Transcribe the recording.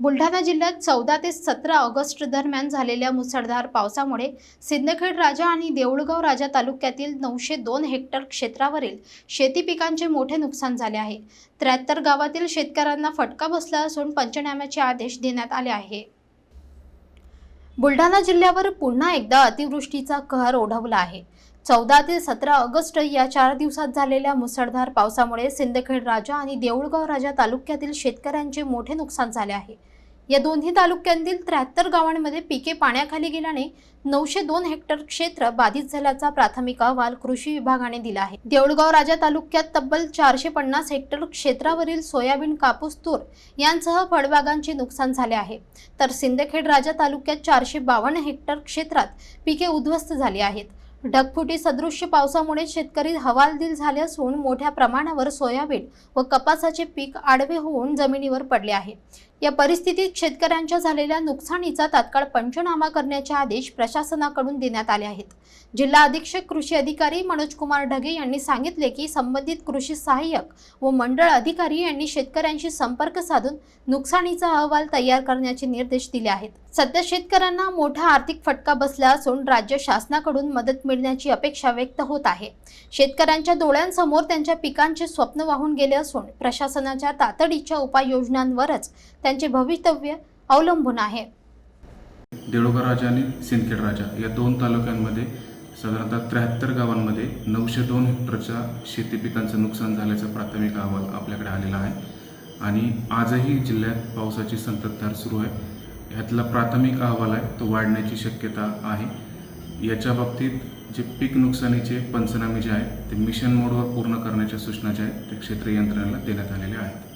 बुलढाणा जिल्ह्यात चौदा ते सतरा ऑगस्ट दरम्यान झालेल्या मुसळधार पावसामुळे सिंदखेड राजा आणि देऊळगाव राजा तालुक्यातील नऊशे दोन हेक्टर क्षेत्रावरील शेती पिकांचे मोठे नुकसान झाले आहे. त्र्याहत्तर गावातील शेतकऱ्यांना फटका बसला असून पंचनाम्याचे आदेश देण्यात आले आहे. बुलढाणा जिल्ह्यावर पुन्हा एकदा अतिवृष्टीचा कहर ओढवला आहे. चौदा ते सतरा ऑगस्ट या चार दिवसात झालेल्या मुसळधार पावसामुळे सिंदखेड राजा आणि देऊळगाव राजा तालुक्यातील शेतकऱ्यांचे मोठे नुकसान झाले आहे. या दोन्ही तालुक्यांतील त्र्याहत्तर गावांमध्ये पिके पाण्याखाली गेल्याने नऊशे दोन हेक्टर क्षेत्र बाधित झाल्याचा प्राथमिक अहवाल कृषी विभागाने दिला आहे. देऊळगाव राजा तालुक्यात तब्बल चारशे पन्नास हेक्टर क्षेत्रावरील सोयाबीन कापूस तूर यांसह फळबागांचे नुकसान झाले आहे. तर सिंदखेड राजा तालुक्यात चारशे बावन्न हेक्टर क्षेत्रात पिके उद्ध्वस्त झाली आहेत. ढगफुटी सदृश्य पावसामुळे शेतकरी हवालदिल झाले असून मोठ्या प्रमाणावर सोयाबीन व कपासाचे पीक आडवे होऊन जमिनीवर पडले आहे. या परिस्थितीत शेतकऱ्यांच्या झालेल्या नुकसानीचा तात्काळ पंचनामा करण्याचे आदेश प्रशासनाकडून देण्यात आले आहेत. जिल्हा अधीक्षक कृषी अधिकारी मनोज कुमार ढगे यांनी सांगितले की संबंधित कृषी सहाय्यक व मंडळ अधिकारी यांनी शेतकऱ्यांशी संपर्क साधून नुकसानीचा अहवाल तयार करण्याचे निर्देश दिले आहेत. सध्या शेतकऱ्यांना मोठा आर्थिक फटका बसला असून राज्य शासनाकडून मदत मिळण्याची अपेक्षा व्यक्त होत आहे. शेतकऱ्यांच्या डोळ्यांसमोर त्यांच्या पिकांचे स्वप्न वाहून गेले असून प्रशासनाच्या तातडीच्या उपाययोजनांवरच त्यांचे भवितव्य अवलंबून आहे. देऊळगाव राजा आणि सिंदखेड राजा या दोन तालुक्यांमध्ये साधारणतः त्र्याहत्तर गावांमध्ये नऊशे दोन हेक्टरच्या शेती पिकांचं नुकसान झाल्याचा प्राथमिक अहवाल आपल्याकडे आलेला आहे. आणि आजही जिल्ह्यात पावसाची संततधार सुरू आहे. ह्यातला प्राथमिक अहवाल आहे तो वाढण्याची शक्यता आहे. याच्या बाबतीत जे पीक नुकसानीचे पंचनामे जे आहेत ते मिशन मोडवर पूर्ण करण्याच्या सूचना ज्या आहेत ते क्षेत्रीय यंत्रणेला देण्यात आलेल्या आहेत.